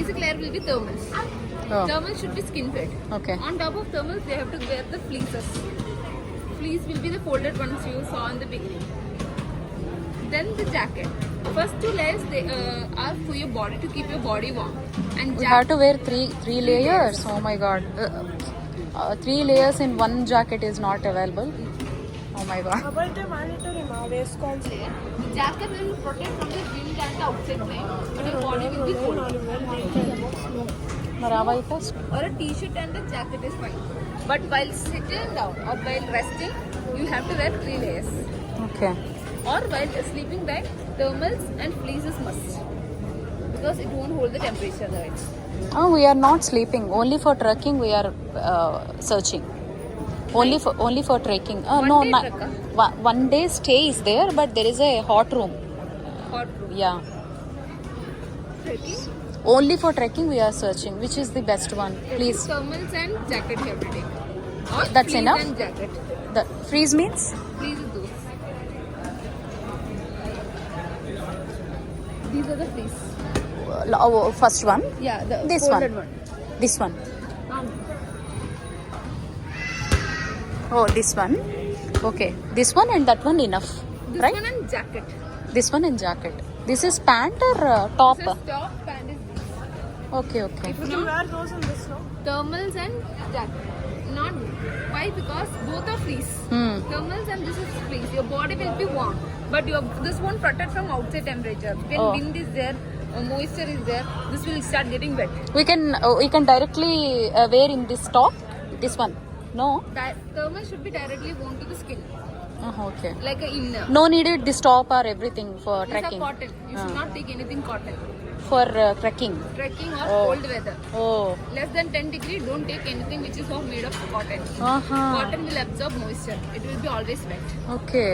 basic layer will be thermals. Oh. Thermals should be skin fed. Okay. On top of thermals, they have to wear the fleeces. Fleece will be the folded ones you saw in the beginning. Then the jacket. First two layers they uh, are for your body to keep your body warm. And We have to wear three three layers. Oh my god. Uh, uh, three layers in one jacket is not available. Oh my god. About the mandatory ma, Wisconsin. The jacket will protect from the wind and the outside plane, but your body will be cold. Marava first. Or a t-shirt and the jacket is fine. But while sitting down or while resting, you have to wear three layers. Okay. Or while sleeping bag, thermals and fleeces must. Because it won't hold the temperature right. Oh, we are not sleeping. Only for trekking we are uh, searching. Only for only for trekking. Uh, no, day na- one, day stay is there, but there is a hot room. Hot room. Yeah. Trekking. Only for trekking we are searching. Which is the best one? Please. Thermals and jacket you have to take. Or That's enough? and jacket. The freeze means? Fleece is those. These are the fleece. Uh, oh, first one. Yeah, the This folded one. This one. Oh, this one. Okay. This one and that one enough. this right? one and jacket. This one and jacket. This is pant or uh, top? This is top and is this. Okay, okay. If Would you not, wear those in this no? thermals and jacket. Not why? Because both are fleece. Hmm. Thermals and this is fleece. Your body will be warm, but your this won't protect from outside temperature. When Oh. wind is there, uh, moisture is there, this will start getting wet. We can uh, we can directly uh, wear in this top. This one. No. Di- thermal should be directly worn to the skin, Uh, okay. like a inner. No needed this top or everything for These trekking. are cotton. You should Ah. not take anything cotton. For uh, trekking. Trekking or Oh. cold weather. Oh. Less than 10 degree, don't take anything which is all made of cotton. Uh-huh. Cotton will absorb moisture. It will be always wet. Okay.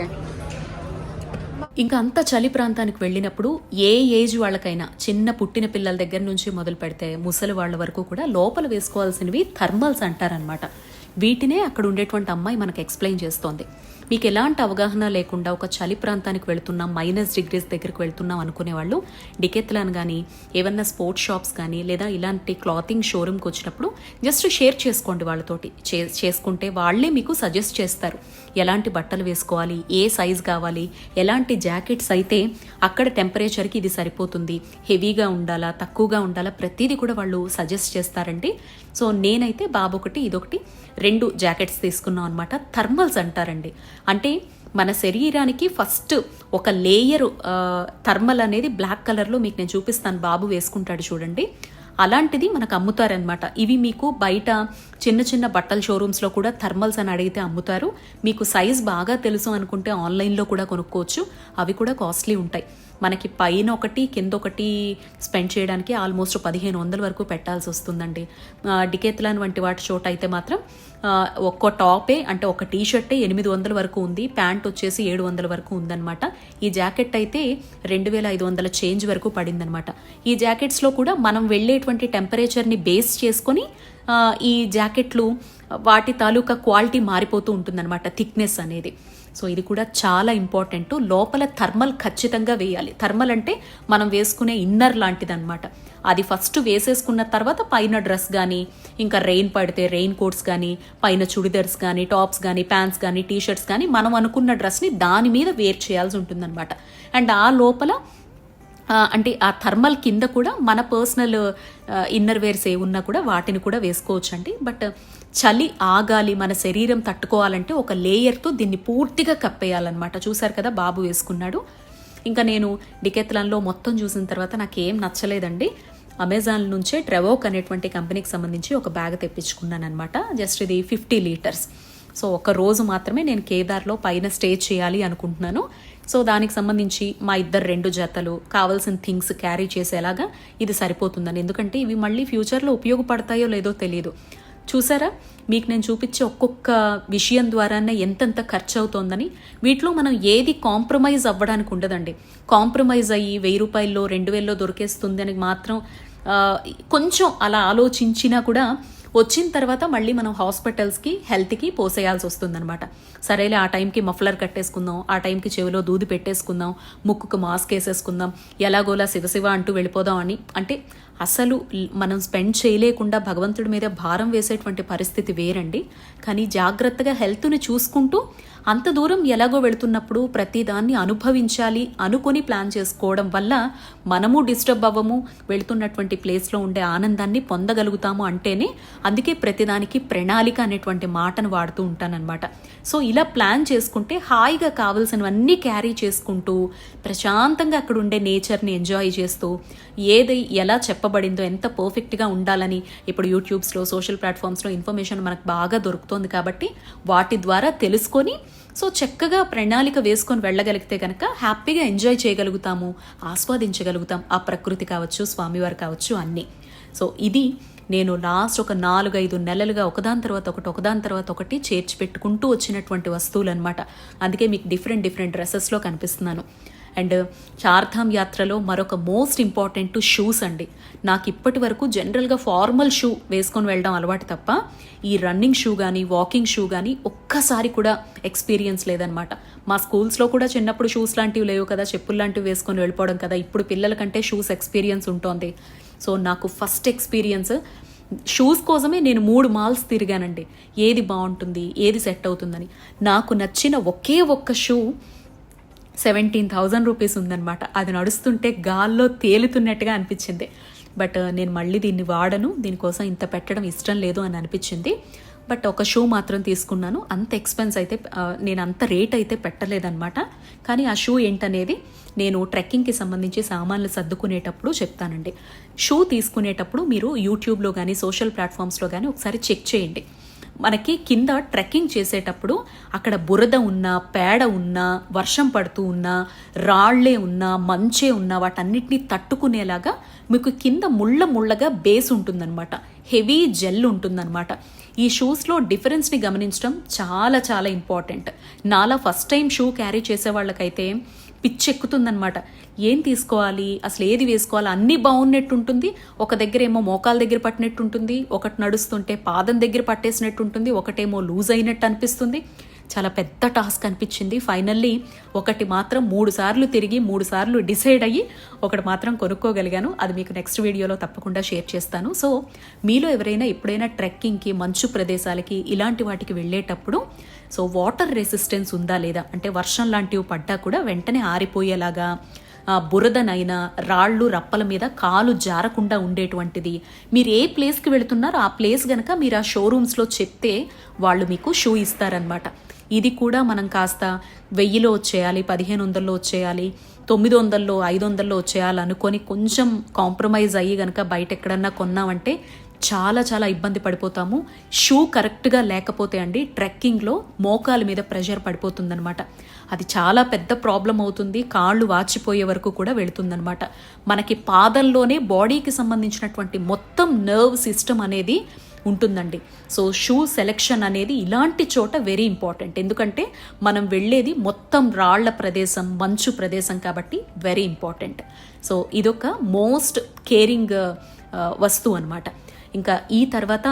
ఇంకా అంత చలి ప్రాంతానికి వెళ్ళినప్పుడు ఏ age వాళ్ళకైనా చిన్న పుట్టిన పిల్లల దగ్గర నుంచి మొదలు పెడితే ముసలి వాళ్ళ వరకు కూడా లోపల వేసుకోవాల్సినవి థర్మల్స్ అంటారనమాట వీటినే అక్కడ ఉండేటువంటి అమ్మాయి మనకు ఎక్స్ప్లెయిన్ చేస్తోంది. మీకు ఎలాంటి అవగాహన లేకుండా ఒక చలి ప్రాంతానికి వెళుతున్నాం మైనస్ డిగ్రీస్ దగ్గరికి వెళ్తున్నాం అనుకునే వాళ్ళు డికెత్లాన్ కానీ ఏమన్నా స్పోర్ట్స్ షాప్స్ కానీ లేదా ఇలాంటి క్లాతింగ్ షోరూమ్కి వచ్చినప్పుడు జస్ట్ షేర్ చేసుకోండి వాళ్ళతోటి. చే- చేసుకుంటే వాళ్ళే మీకు సజెస్ట్ చేస్తారు. ఎలాంటి బట్టలు వేసుకోవాలి ఏ సైజ్ కావాలి ఎలాంటి జాకెట్స్ అయితే అక్కడ టెంపరేచర్కి ఇది సరిపోతుంది హెవీగా ఉండాలా తక్కువగా ఉండాలా ప్రతిదీ కూడా వాళ్ళు సజెస్ట్ చేస్తారండి. సో నేనైతే బాబు ఒకటి ఇదొకటి రెండు జాకెట్స్ తీసుకున్నాం అనమాట థర్మల్స్ అంటారండి. అంటే మన శరీరానికి ఫస్ట్ ఒక లేయర్ థర్మల్ అనేది బ్లాక్ కలర్లో మీకు నేను చూపిస్తాను బాబు వేసుకుంటాడు చూడండి. అలాంటిది మనకు అమ్ముతారనమాట ఇవి మీకు బయట చిన్న చిన్న బట్టల షోరూమ్స్లో కూడా థర్మల్స్ అని అడిగితే అమ్ముతారు. మీకు సైజ్ బాగా తెలుసు అనుకుంటే ఆన్లైన్లో కూడా కొనుక్కోవచ్చు. అవి కూడా కాస్ట్లీ ఉంటాయి. మనకి పైన ఒకటి కింద ఒకటి స్పెండ్ చేయడానికి ఆల్మోస్ట్ పదిహేను వందల వరకు పెట్టాల్సి వస్తుందండి. డికేత్లాన్ వంటి వాటి చోట అయితే మాత్రం ఒక్క ఒక్కో టాపే అంటే ఒక టీ షర్టే ఎనిమిది వందల వరకు ఉంది ప్యాంట్ వచ్చేసి ఏడు వందల వరకు ఉందన్నమాట. ఈ జాకెట్ అయితే రెండు వేల ఐదు వందల చేంజ్ వరకు పడిందనమాట ఈ జాకెట్స్లో కూడా మనం వెళ్ళేటువంటి టెంపరేచర్ని బేస్ చేసుకొని ఈ జాకెట్లు వాటి తాలూకా క్వాలిటీ మారిపోతూ ఉంటుందన్నమాట థిక్నెస్ అనేది. సో ఇది కూడా చాలా ఇంపార్టెంట్. లోపల థర్మల్ ఖచ్చితంగా వేయాలి. థర్మల్ అంటే మనం వేసుకునే ఇన్నర్ లాంటిదనమాట అది ఫస్ట్ వేసేసుకున్న తర్వాత పైన డ్రెస్ కానీ ఇంకా రెయిన్ పడితే రెయిన్ కోట్స్ కానీ పైన చుడిదర్స్ కానీ టాప్స్ కానీ ప్యాంట్స్ కానీ టీషర్ట్స్ కానీ మనం అనుకున్న డ్రెస్ని దాని మీద వేర్ చేయాల్సి ఉంటుందన్నమాట. అండ్ ఆ లోపల అంటే ఆ థర్మల్ కింద కూడా మన పర్సనల్ ఇన్నర్ వేర్స్ ఏ ఉన్నా కూడా వాటిని కూడా వేసుకోవచ్చు అండి బట్ చలి ఆగాలి మన శరీరం తట్టుకోవాలంటే ఒక లేయర్తో దీన్ని పూర్తిగా కప్పేయాలన్నమాట. చూసారు కదా బాబు వేసుకున్నాడు. ఇంకా నేను డికెత్లాన్లో మొత్తం చూసిన తర్వాత నాకు ఏం నచ్చలేదండి. అమెజాన్ నుంచే ట్రెవోక్ అనేటువంటి కంపెనీకి సంబంధించి ఒక బ్యాగ్ తెప్పించుకున్నాను అనమాట జస్ట్ ఇది ఫిఫ్టీ లీటర్స్. సో ఒక రోజు మాత్రమే నేను కేదార్లో పైన స్టే చేయాలి అనుకుంటున్నాను. సో దానికి సంబంధించి మా ఇద్దరు రెండు జతలు కావాల్సిన థింగ్స్ క్యారీ చేసేలాగా ఇది సరిపోతుందని. ఎందుకంటే ఇవి మళ్ళీ ఫ్యూచర్లో ఉపయోగపడతాయో లేదో తెలియదు చూసారా? మీకు నేను చూపించే ఒక్కొక్క విషయం ద్వారానే ఎంతెంత ఖర్చు అవుతోందని వీటిలో మనం ఏది కాంప్రమైజ్ అవ్వడానికి ఉండదండి. కాంప్రమైజ్ అయ్యి వెయ్యి రూపాయల్లో రెండు వేల్లో దొరికేస్తుంది అని మాత్రం కొంచెం అలా ఆలోచించినా కూడా వచ్చిన తర్వాత మళ్ళీ మనం హాస్పిటల్స్కి హెల్త్కి పోసేయాల్సి వస్తుందన్నమాట. సరేలే ఆ టైంకి మఫ్లర్ కట్టేసుకుందాం ఆ టైంకి చెవిలో దూది పెట్టేసుకుందాం ముక్కుకు మాస్క్ వేసేసుకుందాం ఎలాగోలా శివశివ అంటూ వెళ్ళిపోదాం అని. అంటే అసలు మనం స్పెండ్ చేయలేకుండా భగవంతుడి మీద భారం వేసేటువంటి పరిస్థితి వేరండి. కానీ జాగ్రత్తగా హెల్త్ని చూసుకుంటూ అంత దూరం ఎలాగో వెళుతున్నప్పుడు ప్రతిదాన్ని అనుభవించాలి అనుకొని ప్లాన్ చేసుకోవడం వల్ల మనము డిస్టర్బ్ అవ్వము వెళుతున్నటువంటి ప్లేస్లో ఉండే ఆనందాన్ని పొందగలుగుతాము అంటేనే అందుకే ప్రతిదానికి ప్రణాళిక అనేటువంటి మాటను వాడుతూ ఉంటానన్నమాట. సో ఇలా ప్లాన్ చేసుకుంటే హాయిగా కావాల్సినవన్నీ క్యారీ చేసుకుంటూ ప్రశాంతంగా అక్కడ ఉండే నేచర్ని ఎంజాయ్ చేస్తూ ఏది ఎలా చెప్ప చెప్పబడిందో ఎంత పర్ఫెక్ట్గా ఉండాలని ఇప్పుడు యూట్యూబ్స్లో సోషల్ ప్లాట్ఫామ్స్లో ఇన్ఫర్మేషన్ మనకు బాగా దొరుకుతుంది కాబట్టి వాటి ద్వారా తెలుసుకొని సో చక్కగా ప్రణాళిక వేసుకొని వెళ్ళగలిగితే కనుక హ్యాపీగా ఎంజాయ్ చేయగలుగుతాము ఆస్వాదించగలుగుతాం. ఆ ప్రకృతి కావచ్చు స్వామివారు కావచ్చు అన్నీ. సో ఇది నేను లాస్ట్ ఒక నాలుగైదు నెలలుగా ఒకదాని తర్వాత ఒకటి ఒకదాని తర్వాత ఒకటి చేర్చి పెట్టుకుంటూ వచ్చినటువంటి వస్తువులు అనమాట అందుకే మీకు డిఫరెంట్ డిఫరెంట్ డ్రెస్సెస్లో కనిపిస్తున్నాను. అండ్ చార్ధామ్ యాత్రలో మరొక మోస్ట్ ఇంపార్టెంట్ షూస్ అండి. నాకు ఇప్పటి వరకు జనరల్గా ఫార్మల్ షూ వేసుకొని వెళ్ళడం అలవాటు తప్ప ఈ రన్నింగ్ షూ కానీ వాకింగ్ షూ కానీ ఒక్కసారి కూడా ఎక్స్పీరియన్స్ లేదనమాట మా స్కూల్స్లో కూడా చిన్నప్పుడు షూస్ లాంటివి లేవు కదా చెప్పులు లాంటివి వేసుకొని వెళ్ళిపోవడం కదా ఇప్పుడు పిల్లల కంటే షూస్ ఎక్స్పీరియన్స్ ఉంటుంది. సో నాకు ఫస్ట్ ఎక్స్పీరియన్స్ షూస్ కోసమే నేను మూడు మాల్స్ తిరిగానండి. ఏది బాగుంటుంది ఏది సెట్ అవుతుందని. నాకు నచ్చిన ఒకే ఒక్క షూ సెవెంటీన్ థౌజండ్ రూపీస్ ఉందన్నమాట. అది నడుస్తుంటే గాల్లో తేలుతున్నట్టుగా అనిపించింది. బట్ uh, నేను మళ్ళీ దీన్ని వాడను. దీనికోసం ఇంత పెట్టడం ఇష్టం లేదు అని అనిపించింది. బట్ ఒక షూ మాత్రం తీసుకున్నాను. అంత ఎక్స్పెన్స్ అయితే uh, నేను అంత రేట్ అయితే పెట్టలేదన్నమాట. కానీ ఆ షూ ఏంటనేది నేను ట్రెక్కింగ్కి సంబంధించి సామాన్లు సర్దుకునేటప్పుడు చెప్తానండి. షూ తీసుకునేటప్పుడు మీరు యూట్యూబ్లో కానీ సోషల్ ప్లాట్ఫామ్స్లో కానీ ఒకసారి చెక్ చేయండి. మనకి కింద ట్రెక్కింగ్ చేసేటప్పుడు అక్కడ బురద ఉన్నా పేడ ఉన్నా వర్షం పడుతూ ఉన్నా రాళ్ళే ఉన్నా మంచే ఉన్నా వాటన్నిటిని తట్టుకునేలాగా మీకు కింద ముళ్ళ ముళ్ళగా బేస్ ఉంటుందన్నమాట. హెవీ జెల్ ఉంటుందన్నమాట. ఈ షూస్లో డిఫరెన్స్ని గమనించడం చాలా చాలా ఇంపార్టెంట్. నాలా ఫస్ట్ టైం షూ క్యారీ చేసే వాళ్ళకైతే పిచ్చెక్కుతుందనమాట ఏం తీసుకోవాలి? అసలు ఏది వేసుకోవాలి? అన్నీ బాగున్నట్టు ఉంటుంది ఒక దగ్గర ఏమో మోకాల దగ్గర పట్టినట్టు ఉంటుంది ఒకటి నడుస్తుంటే పాదం దగ్గర పట్టేసినట్టు ఉంటుంది ఒకటేమో లూజ్ అయినట్టు అనిపిస్తుంది. చాలా పెద్ద టాస్క్ అనిపించింది. ఫైనల్లీ ఒకటి మాత్రం మూడు సార్లు తిరిగి మూడు సార్లు డిసైడ్ అయ్యి ఒకటి మాత్రం కొనుక్కోగలిగాను. అది మీకు నెక్స్ట్ వీడియోలో తప్పకుండా షేర్ చేస్తాను. సో మీలో ఎవరైనా ఎప్పుడైనా ట్రెక్కింగ్కి మంచు ప్రదేశాలకి ఇలాంటి వాటికి వెళ్ళేటప్పుడు సో వాటర్ రెసిస్టెన్స్ ఉందా లేదా? అంటే వర్షం లాంటివి పడ్డా కూడా వెంటనే ఆరిపోయేలాగా బురదనైన బురదనైనా రాళ్ళు రప్పల మీద కాలు జారకుండా ఉండేటువంటిది. మీరు ఏ ప్లేస్కి వెళుతున్నారో ఆ ప్లేస్ గనక మీరు ఆ షోరూమ్స్లో చెప్తే వాళ్ళు మీకు షూ ఇస్తారనమాట ఇది కూడా మనం కాస్త వెయ్యిలో వచ్చేయాలి పదిహేను వందల్లో వచ్చేయాలి తొమ్మిది వందల్లో ఐదు వందల్లో వచ్చేయాలి అనుకొని కొంచెం కాంప్రమైజ్ అయ్యి కనుక బయట ఎక్కడన్నా కొన్నామంటే చాలా చాలా ఇబ్బంది పడిపోతాము. షూ కరెక్ట్గా లేకపోతే అండి ట్రెక్కింగ్లో మోకాల మీద ప్రెషర్ పడిపోతుందనమాట అది చాలా పెద్ద ప్రాబ్లం అవుతుంది కాళ్ళు వాచిపోయే వరకు కూడా వెళుతుందనమాట మనకి పాదంలోనే బాడీకి సంబంధించినటువంటి మొత్తం నర్వ్ సిస్టమ్ అనేది ఉంటుందండి. సో షూ సెలెక్షన్ అనేది ఇలాంటి చోట వెరీ ఇంపార్టెంట్. ఎందుకంటే మనం వెళ్ళేది మొత్తం రాళ్ళ ప్రదేశం మంచు ప్రదేశం కాబట్టి వెరీ ఇంపార్టెంట్. సో ఇదొక మోస్ట్ కేరింగ్ వస్తువు అనమాట ఇంకా ఈ తర్వాత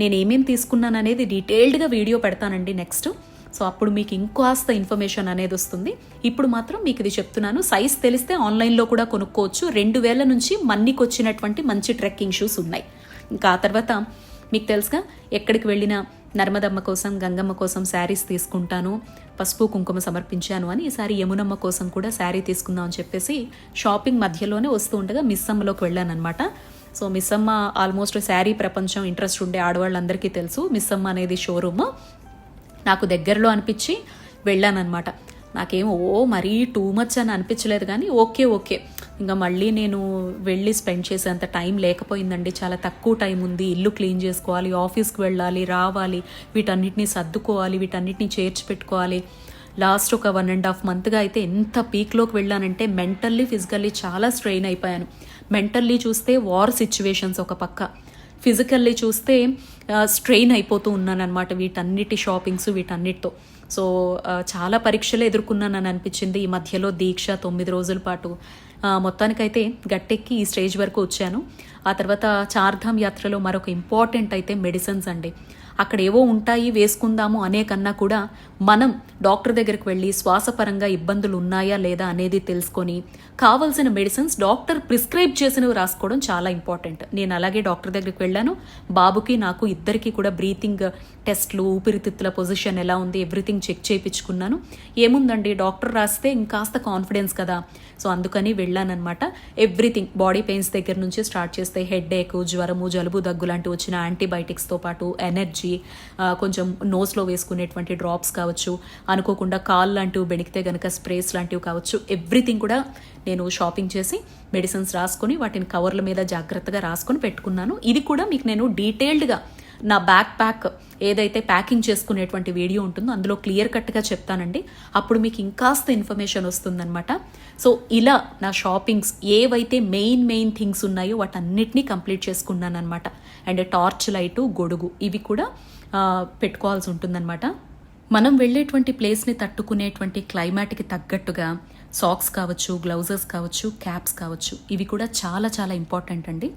నేను ఏమేమి తీసుకున్నాను అనేది డీటెయిల్డ్గా వీడియో పెడతానండి నెక్స్ట్. సో అప్పుడు మీకు ఇంకాస్త ఇన్ఫర్మేషన్ అనేది వస్తుంది. ఇప్పుడు మాత్రం మీకు ఇది చెప్తున్నాను. సైజ్ తెలిస్తే ఆన్లైన్లో కూడా కొనుక్కోవచ్చు. రెండు వేల నుంచి మన్నికొచ్చినటువంటి మంచి ట్రెక్కింగ్ షూస్ ఉన్నాయి. ఇంకా ఆ తర్వాత మీకు తెలుసుగా ఎక్కడికి వెళ్ళినా నర్మదమ్మ కోసం గంగమ్మ కోసం శారీస్ తీసుకుంటాను పసుపు కుంకుమ సమర్పించాను అని ఈసారి యమునమ్మ కోసం కూడా శారీ తీసుకుందాం అని చెప్పేసి షాపింగ్ మధ్యలోనే వస్తూ ఉండగా మిస్సమ్మలోకి వెళ్ళాను అనమాట so Missamma almost sari ప్రపంచం ఇంట్రెస్ట్ ఉండే ఆడవాళ్ళందరికీ తెలుసు. మిస్సమ్మ అనేది షోరూమ్. నాకు దగ్గరలో అనిపించి వెళ్ళానమాట నాకేమో ఓ మరీ టూ మచ్ అని అనిపించలేదు కానీ ఓకే ఓకే. ఇంకా మళ్ళీ నేను వెళ్ళి స్పెండ్ చేసేంత టైం లేకపోయిందండి. చాలా తక్కువ టైం ఉంది. ఇల్లు క్లీన్ చేసుకోవాలి ఆఫీస్కి వెళ్ళాలి రావాలి వీటన్నిటిని సర్దుకోవాలి వీటన్నిటిని చేర్చి పెట్టుకోవాలి. లాస్ట్ ఒక వన్ అండ్ హాఫ్ మంత్గా అయితే ఎంత పీక్లోకి వెళ్ళానంటే మెంటల్లీ ఫిజికల్లీ చాలా స్ట్రెయిన్ అయిపోయాను. మెంటల్లీ చూస్తే వార్ సిచ్యువేషన్స్ ఒక పక్క. ఫిజికల్లీ చూస్తే స్ట్రెయిన్ అయిపోతూ ఉన్నాను అనమాట వీటన్నిటి షాపింగ్స్ వీటన్నిటితో. సో చాలా పరీక్షలు ఎదుర్కొన్నానని అనిపించింది. ఈ మధ్యలో దీక్ష తొమ్మిది రోజుల పాటు. మొత్తానికైతే గట్టెక్కి ఈ స్టేజ్ వరకు వచ్చాను. ఆ తర్వాత చార్ధామ్ యాత్రలో మరొక ఇంపార్టెంట్ అయితే మెడిసిన్స్ అండి. అక్కడ ఏవో ఉంటాయి వేసుకుందాము అనే కన్నా కూడా మనం డాక్టర్ దగ్గరికి వెళ్ళి శ్వాసపరంగా ఇబ్బందులు ఉన్నాయా లేదా అనేది తెలుసుకొని కావాల్సిన మెడిసిన్స్ డాక్టర్ ప్రిస్క్రైబ్ చేసినవి రాసుకోవడం చాలా ఇంపార్టెంట్. నేను అలాగే డాక్టర్ దగ్గరికి వెళ్ళాను. బాబుకి నాకు ఇద్దరికి కూడా బ్రీతింగ్ టెస్ట్లు ఊపిరితిత్తుల పొజిషన్ ఎలా ఉంది ఎవ్రీథింగ్ చెక్ చేయించుకున్నాను. ఏముందండి? డాక్టర్ రాస్తే ఇంకాస్త కాన్ఫిడెన్స్ కదా. సో అందుకని వెళ్ళానన్నమాట. ఎవ్రీథింగ్ బాడీ పెయిన్స్ దగ్గర నుంచి స్టార్ట్ చేస్తే హెడ్ ఏక్ జ్వరము జలుబు దగ్గు లాంటివి వచ్చిన యాంటీబయాటిక్స్తో పాటు ఎనర్జీ కొంచెం నోస్లో వేసుకునేటువంటి డ్రాప్స్ కావచ్చు అనుకోకుండా కాల్ లాంటివి బెణికితే గనక స్ప్రేస్ లాంటివి కావచ్చు ఎవ్రీథింగ్ కూడా నేను షాపింగ్ చేసి మెడిసిన్స్ రాసుకొని వాటిని కవర్ల మీద జాగ్రత్తగా రాసుకొని పెట్టుకున్నాను. ఇది కూడా మీకు నేను డీటెయిల్డ్గా నా బ్యాక్ ప్యాక్ ఏదైతే ప్యాకింగ్ చేసుకునేటువంటి వీడియో ఉంటుందో అందులో క్లియర్ కట్గా చెప్తానండి. అప్పుడు మీకు ఇంకాస్త ఇన్ఫర్మేషన్ వస్తుందన్నమాట. సో ఇలా నా షాపింగ్స్ ఏవైతే మెయిన్ మెయిన్ థింగ్స్ ఉన్నాయో వాటన్నిటినీ కంప్లీట్ చేసుకున్నాను అనమాట అండ్ టార్చ్ లైటు గొడుగు ఇవి కూడా పెట్టుకోవాల్సి ఉంటుందన్నమాట. మనం వెళ్ళేటువంటి ప్లేస్ని తట్టుకునేటువంటి క్లైమాట్కి తగ్గట్టుగా సాక్స్ కావచ్చు గ్లౌజెస్ కావచ్చు క్యాప్స్ కావచ్చు ఇవి కూడా చాలా చాలా ఇంపార్టెంట్ అండి.